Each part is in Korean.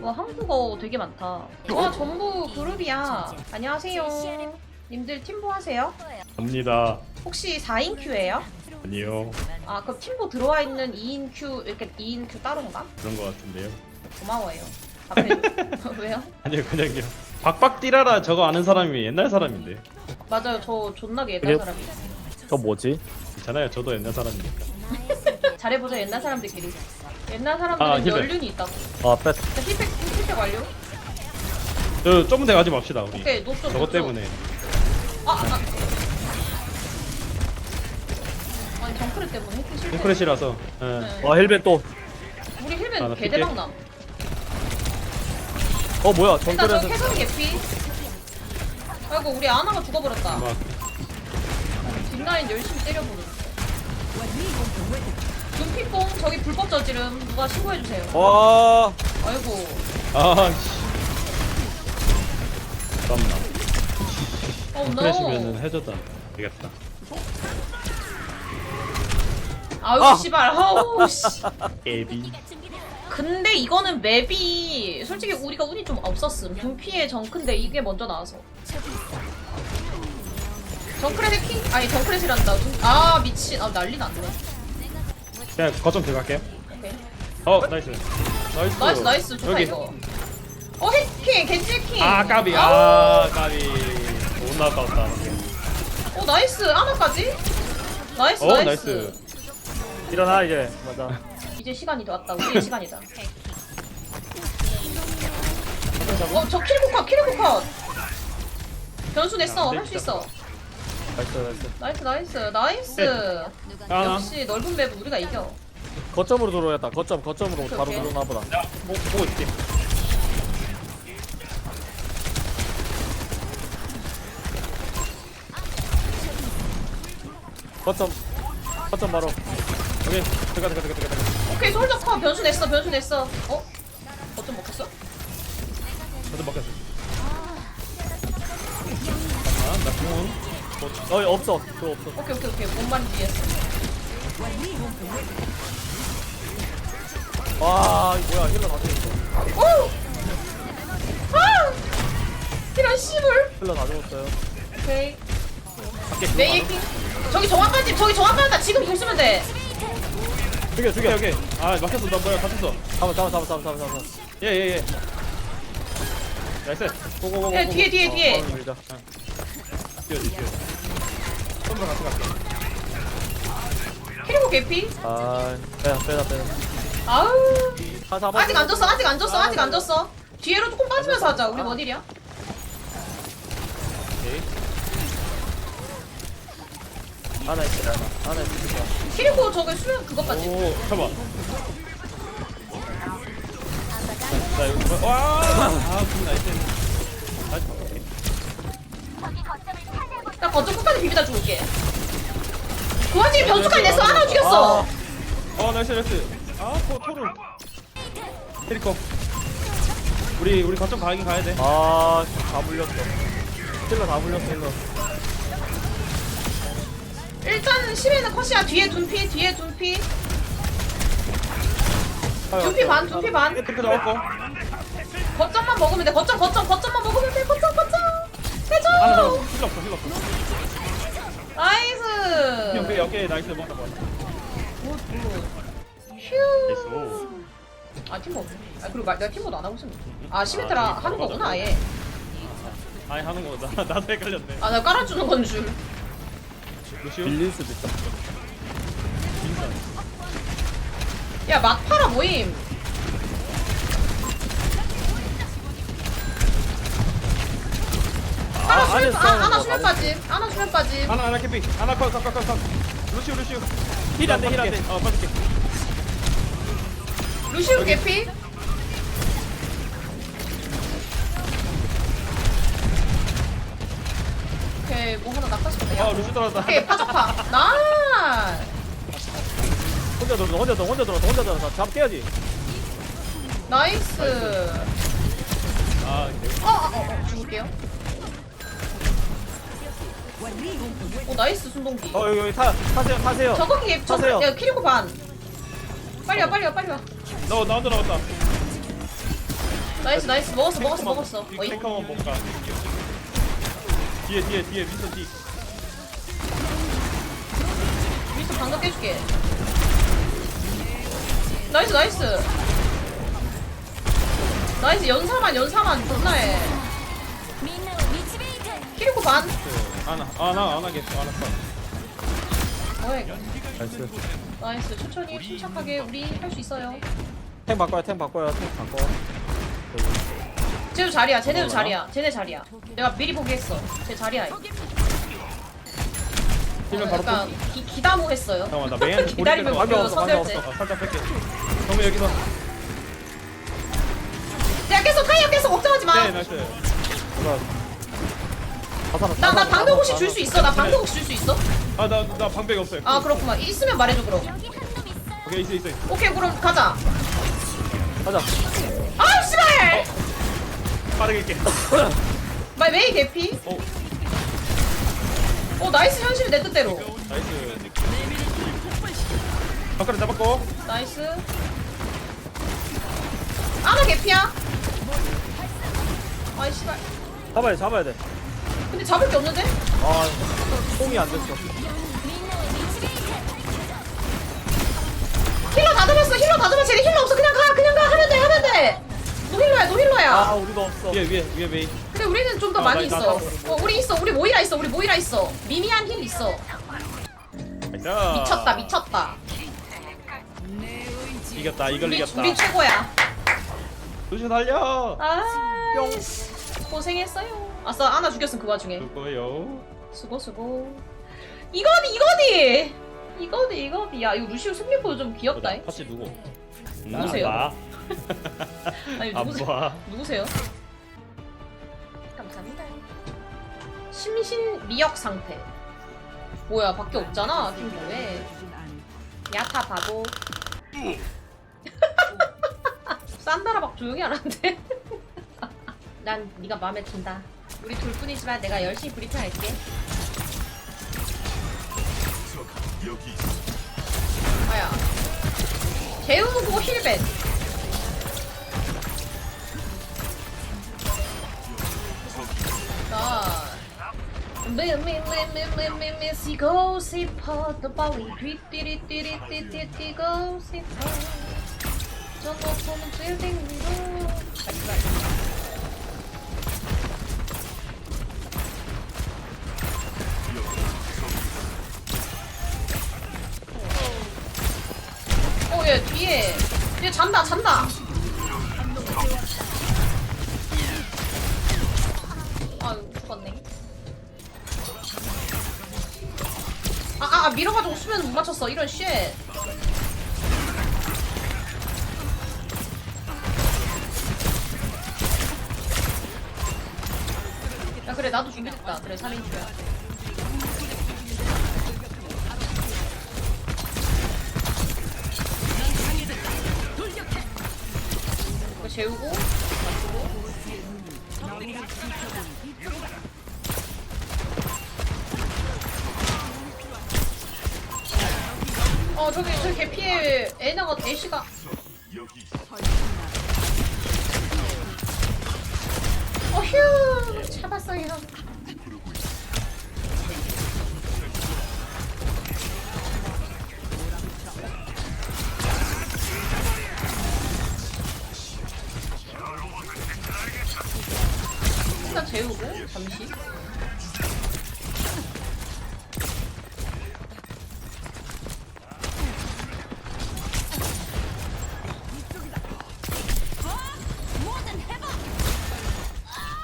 와 한국어 되게 많다. 와 전부 그룹이야. 안녕하세요. 님들 팀보 하세요? 갑니다. 혹시 4인 큐예요? 아니요. 아 그럼 팀보 들어와 있는 2인 큐 이렇게 2인 큐 따로인가? 그런 것 같은데요. 고마워요. 답해줘. 왜요? 아니요, 그냥요. 박박 뛰라라 저거 아는 사람이 옛날 사람인데. 맞아요. 저 존나게 옛날 그래요? 사람이. 저 뭐지? 괜찮아요. 저도 옛날 사람이니까. 잘해보자 옛날 사람들끼리. 옛날 사람들은 아. 연륜이 있다고. 아 뺐. 자, 힐팩 힐팩 완료. 저 좁은 데 가지 맙시다 우리. 오케이 노점. 저것 노점. 때문에. 아, 아. 아니 정크레 때문에 힐팩 실패. 싱크렛이라서. 예. 네. 아 헬멧 또. 우리 아, 나 개대박. 남. 어 뭐야 일단 저 정글에서 캐서리 개피. 아이고 우리 아나가 죽어버렸다. 막 뒷라인 열심히 때려보는. 눈피뽕 저기 불법 저지름 누가 신고해주세요. 와 아이고 아 씨. 잠깐만. 어 싱크렛이면은 노. 해줘도 되겠다. 아유 아! 씨발 아우 씨. 에비. 근데 이거는 맵이 솔직히 우리가 운이 좀 없었음. 눈피의 정크인데 이게 먼저 나와서. 정크렛 해킹? 아니 정크렛이란다. 눈- 아 미친. 아 난리 났네. 그냥 거점 들어갈게요. 오케이. 어 나이스. 나이스. 나이스 나이스 좋다 여기. 이거. 어 해킹 겐지 해킹. 아 까비. 아 까비. 못 나왔다. 어 나이스 아나까지? 나이스 어 나이스. 일어나 이제 맞아. 이제 시간이 왔다. 우리의 시간이다. 어저 킬고컷 킬고컷. 변수 냈어 할수 있어. 나이스 나이스. 나이스 나이스 나이스. 아. 역시 넓은 맵은 우리가 이겨. 거점으로 들어야겠다. 거점 거점으로 오케이, 바로 오케이. 들어나 보다. 야, 뭐 보고 있지. 거점 거점 바로. 오케이. 들어가 들어가 들어가 들어가. 오케이 솔저 컷 변수 냈어 변수 냈어. 어? 어쩜 먹혔어? 저도 먹혔어. 잠깐만, 나 궁은. 어 없어 그거 없어. 오케이 오케이 오케이 몸만 뒤에서. 와 이거 뭐야 힐러 다 죽었어. 오! 아! 이런 씨물. 힐러 다 죽었어요. 오케이. 밖에 메이 해킹. 저기 정확한 집 저기 정확한 다 지금 공 쓰면 돼. 죽여 죽여. 오케이 오케이. 아 막혔어. 나 뭐야 다쳤어. 잡아 잡아 잡아 잡아 잡아 잡아. 예예 예. 나이스. 고고고고. 예, 뒤에 뒤에 뒤에. 어, 밀자. 뛰어지 뛰어. 손으로 같이 갈게. 키리고 개피. 아 빼다 빼다 빼다. 아우. 다 잡아. 아직 안 졌어 아직 안 졌어 아직 안 졌어. 뒤로 조금 빠지면서 하자. 우리 원일이야. 오케이. 하나 있어 하나 하나 있어. 키리고 저기 수면 그것 빠지. 오 잡아. 나 이거 뭐- 와. 아궁 나이스. 나이스. 오케이. 나 거점 끝까지 비비다 죽을게. 그 와중에 변수까지 냈어 하나 죽였어. 어 나이스 나이스. 아 토, 토르. 테리코. 우리 우리 거점 가긴 가야 돼. 아 다 물렸어. 힐러 다 물렸어 힐러. 일단 10에는 컷이야. 뒤에 둔피 뒤에 둔피. 아, 둔피 반 둔피 반. 테리코 나왔고. 거점만 먹으면 돼. 거점 거점 거점만 먹으면 돼. 거점 거점. 잡아. 해줘. 힐러 없어 힐러 없어. 나이스. 오케이 오케이 나이스 먹다 먹. 휴. 나 이스. 아 팀보. 아 그리고 말, 내가 팀보도 안 하고 있으면. 아 시메트라 아, 하는. 거구나 아예. 아니 하는 거 나, 나도 헷갈렸네. 아 나 깔아주는 건 줄. 루시오. 빌릴 수도 있다. 야 막파라 모임. 하나 수면 안에서 아, 하나 수면 거 빠짐. 하나 수면 빠짐. 하나 하나 캐피. 하나 컷컷컷 컷 루시오 루시오. 힐 안 돼, 힐 안 돼. 어 빠질게. 루시우 개피. 오케이 뭐 하나 낚아주면 아 루시 떨어졌다. 오케이 파적파. 나. 혼자 들어 혼자 들어 혼자 들어 혼자 들어 잡 깨야지. 나이스. 아 근데 어, 어, 어, 어, 죽을게요. 오, 나이스, 순동기. 어 여기 여기 타 타세요 타세요. 저거 개, 저거, 타세요. 야, 키리코 반. 빨리 와, 빨리 와, 빨리 와. 너 나온다 나왔다. 나이스 나이스. 먹었어 먹었어 먹었어. 어이. 탱커만 먹까 뒤에 뒤에 뒤에. 뒤. 미스 방금 깨줄게. 나이스 나이스. 나이스 연사만 연사만. 존나해. 키리코 반. 아나 아나 안 하겠어. 안 할까 뭐야 이거 나이스. 나이스. 천천히 침착하게 우리 할 수 있어요. 탱 바꿔요 탱 바꿔요. 탱 바꿔. 쟤도 자리야 쟤네도 어, 자리야. 쟤네 자리야. 내가 미리 보기했어. 쟤 자리야. 힐면 어, 바로 약간 기, 기다모했어요. 잠깐만 나 메인 기다리면 먹혀요, 없어 방금 선별제. 없어. 아, 살짝 뺄게. 정면 여기서. 야 계속 타이어 계속 걱정하지 마. 네 나이스 나, 나다 방벽 혹시 다줄수 있어? 나 방벽 혹시 줄 수 있어? 아나 나 방백 없어 요. 아 그렇구만. 있으면 말해줘 그럼. 오케이 있어 있어 있어. 오케이 그럼 가자. 가자. 아 씨발! 빠르게 할게. 말 메이 개피? 어. 어 나이스 현실 내 뜻대로. 나이스. 바깥에 잡았고. 나이스. 아나 개피야? 아이 씨발. 잡아야 돼 잡아야 돼아 근데 잡을 게 없는데? 뽕이 안 됐어. 힐러 다 잡았어 힐러 다 잡았어. 쟤네 힐러 없어. 그냥 가 그냥 가. 하면 돼 하면 돼. 노힐러야 노힐러야. 아 우리도 없어. 위에 위에 위에 메인. 근데 우리는 좀 더 아, 많이 나- 있어. 잡았어. 어 우리 있어. 우리 모이라 있어. 우리 모이라 있어. 미미한 힐 있어. 미쳤다 미쳤다. 이겼다 이걸 우리, 이겼다. 우리 최고야. 루시 달려. 아 고생했어요 아싸 아나 죽였음 그 와중에 누구요 수고 수고 이거디 이거디 이거디 이거디 야 이거 루시오 승리포 좀 귀엽다 잉? 파시 누구 누구세요? 나. 아니 안 누구세요? 봐. 누구세요? 감사합니다 심신 미역 상태 뭐야 밖에 없잖아 킹보에 야타 바보 산다라 막 조용히 하는데 난 네가 마음에 든다 우리 둘뿐이지만 내가 열심히 브리핑 할게. 아야? 재우고 힐벤. 나 미미미미미미미시고 싶어. 더 빨리 뒤띠리띠리띠띠띠고 싶어 저 높은 빌딩 위로 잔다, 잔다. 아, 죽었네. 아, 아, 아, 밀어가지고 수면 못 맞췄어. 이런 쉣. 야, 그래, 나도 준비됐다. 그래, 3인 줄야. 재우고, 맞추고. 어 저기 저기 개피에 애나가 애쉬가 어휴 잡았어요 재우고 잠시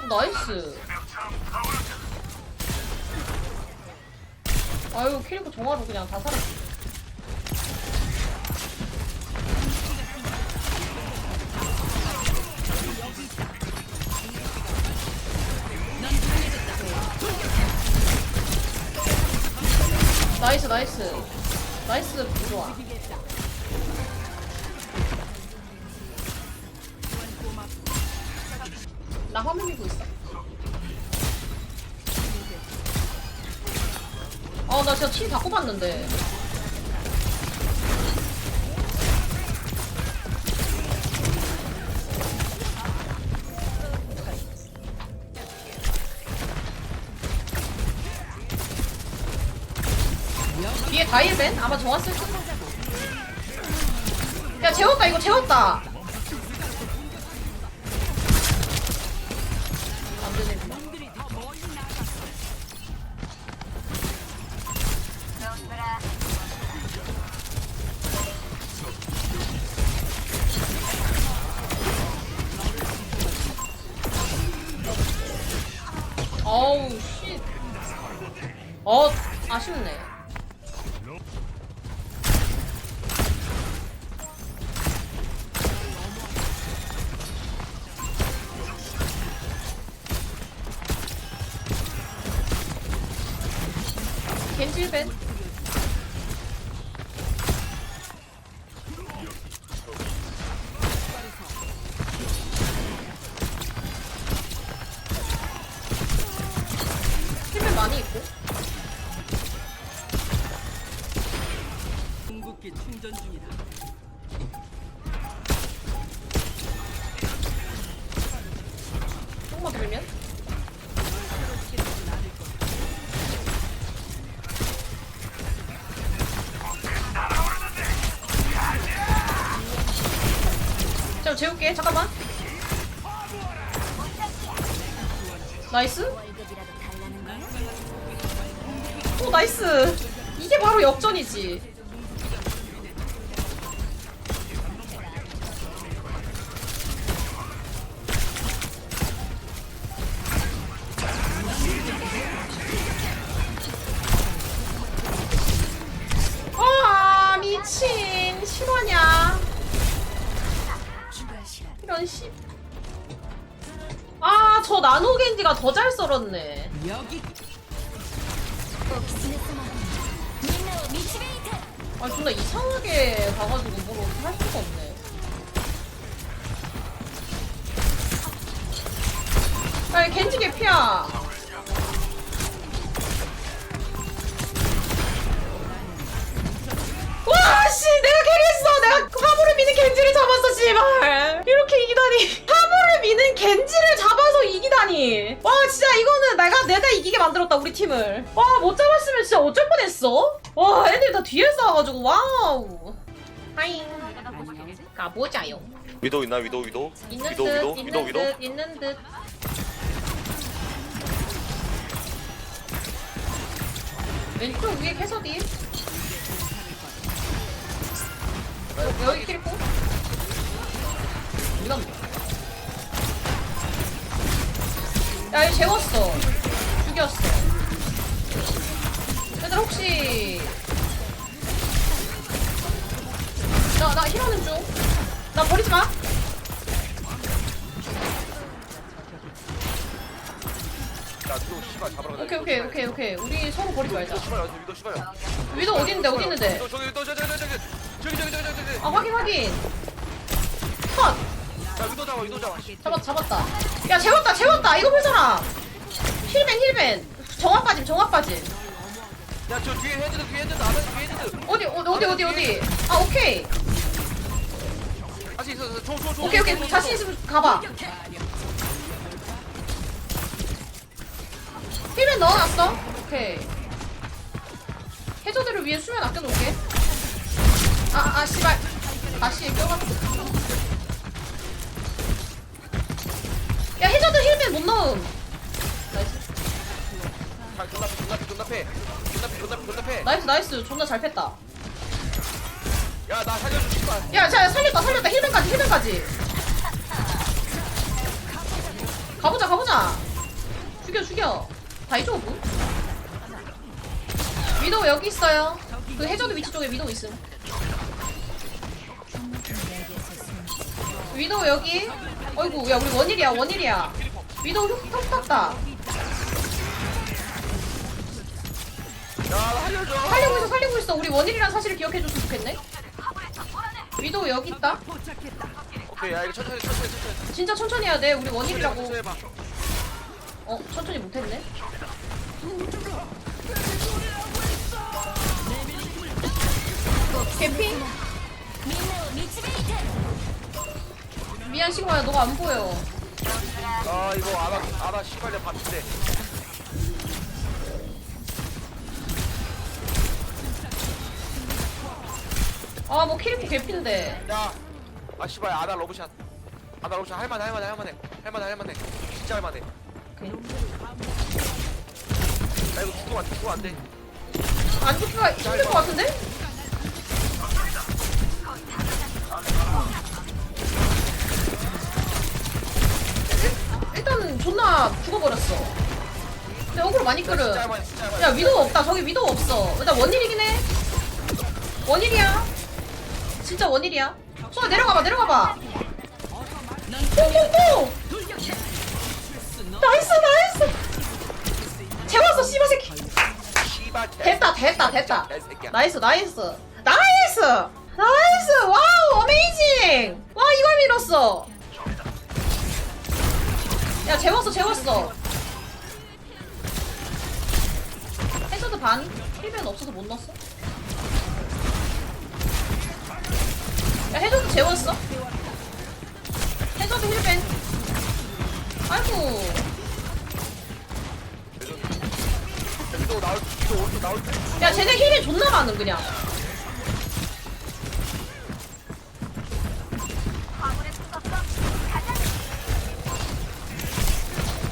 나이스. 아유 키리코 종아로 그냥 다 살았어. 나이스 좋아. 나 화면 밀고 있어. 아, 나 진짜 치 바꿔봤는데. 다일벤? 아마 좋았을 듯. 야 재웠다 이거 재웠다. Can do this. 자 재울게 잠깐만. 나이스. 오 나이스. 이게 바로 역전이지 이런 씨. 아, 저 나노겐지가 더 잘 썰었네. 아, 존나 이상하게 가가지고 뭘 어떻게 할 수가 없네. 야, 이 겐지 개피야. 와, 씨, 내가 캐리했어. 내가 화물을 미는 겐지를 잡았어, 씨발. 이기다니. 화물을 미는 겐지를 잡아서 이기다니. 와, 진짜 이거는 내가, 내가 이기게 만들었다, 우리 팀을. 와, 못 잡았으면 진짜 어쩔 뻔했어? 와, 애들이 다 뒤에 싸워가지고, 와우. 하잉. 가보자요. 위도 있나 위도 위도 있는 위도 듯, 위도 있는 위도 위도 듯, 있는 듯. 왼쪽 위에 캐서디. 여- 여기 키리 코. 이건 뭐? 야, 이거 재웠어. 죽였어. 얘들 혹시 나, 나 힐하는 중. 나 버리지 마. 야 위도 씨발 잡으러 가자 오케이, 오케이, 오케이, 오케이. 우리 서로 버리지 말자. 위도 씨발 위도 씨발 위도 어디 있는데, 어디 있는데? 위도 저기 위도 저기 저기 저기 저기 저기 저기 저기 저기 아, 확인, 확인. 컷! 야 위도 잡아 위도 잡아 잡았다, 잡았다. 야, 재웠다, 재웠다. 이거 회사라. 힐벤, 힐벤. 정확 빠짐, 정확 빠짐. 야저 뒤에 헤드드 뒤에 헤드드 아마 뒤에 헤드드 어디, 어디, 어디, 어디, 어디. 아, 오케이. 다시 있어 조조조 오케이, 오케이. 자신 있으면 가봐. 힐벤 넣어놨어. 오케이. 해저드를 위해 수면 아껴놓을게. 아, 아, 씨발. 다시 껴갔어. 야, 해저드 힐벤 못 넣음. 나이스. 나이스. 존나 잘 뺐다. 야 나 살려줘 씨발 야, 자, 살렸다, 살렸다. 힐벤까지, 힐벤까지. 가보자, 가보자. 죽여, 죽여. 다이조브? 위도우 여기 있어요. 그 해저드 위치 쪽에 위도우 있음. 위도우 여기. 어이구, 야, 우리 원일이야, 원일이야. 탔다. 야나 살려줘 살리고 있어, 살리고 있어. 우리 원일이란 사실을 기억해줬으면 좋겠네. 위도우 여기 있다. 오케이 야 이거 천천히 천천히 천천히 진짜 천천히 해야 돼. 우리 원일이라고. 천천히 해봐 어, 천천히 못했네. 개피? 미안 시고야 너가 안 보여. 아 이거 아나 아나 씨발 내가 봤는데 아 뭐 키리코 개핀데 야, 아 씨발 아나 러브샷. 아나 러브샷 할만해 할만해 할만해 할만해 할만해. 진짜 할만해. 오케이. 야 이거 죽으면 안 돼, 죽으면 안 돼. 안 죽기가 힘들 것 같은데? 일- 일단 존나 죽어버렸어. 근데 어그로 많이 할만해. 야 위도우 없다. 저기 위도우 없어. 일단 원일이긴 해. 원일이야. 진짜 원일이야. 쏘 내려가봐 내려가봐. 뽕뽕뽕 나이스 나이스! 재웠어 씨발 새끼. 됐다 됐다 됐다. 나이스 나이스. 나이스! 나이스! 와우 어메이징! 와 이걸 밀었어 야 재웠어 재웠어. 해저드 반? 힐변 없어서 못 넣었어? 야 해저드 재웠어? 해저드 힐변 아이고. 나올 나올. 야 쟤네 힐이 존나 많음 그냥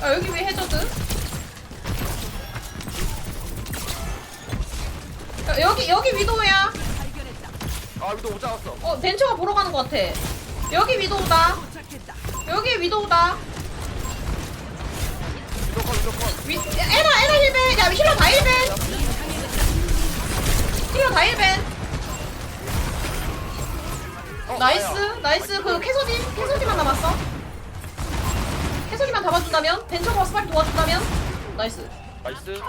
아 여기 왜 해저드? 야, 여기 여기 위도우야. 아 위도 못 잡았어. 어 벤처가 보러 가는 것 같아. 여기 위도우다. 여기 위도우다. 위도 컷 위도 컷. 위, 에나 에나 힐벤 야 힐러 다 힐벤 힐러 다 힐벤 어, 나이스. 나이스. 그 캐서디 캐서디만 남았어 캐서디만 잡아준다면? 벤처가 와서 빨리 도와준다면? 나이스. 나이스.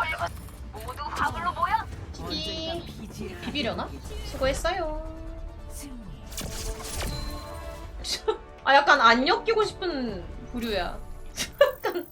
이 비비려나? 수고했어요. 아 약간 안 엮이고 싶은 부류야. 약간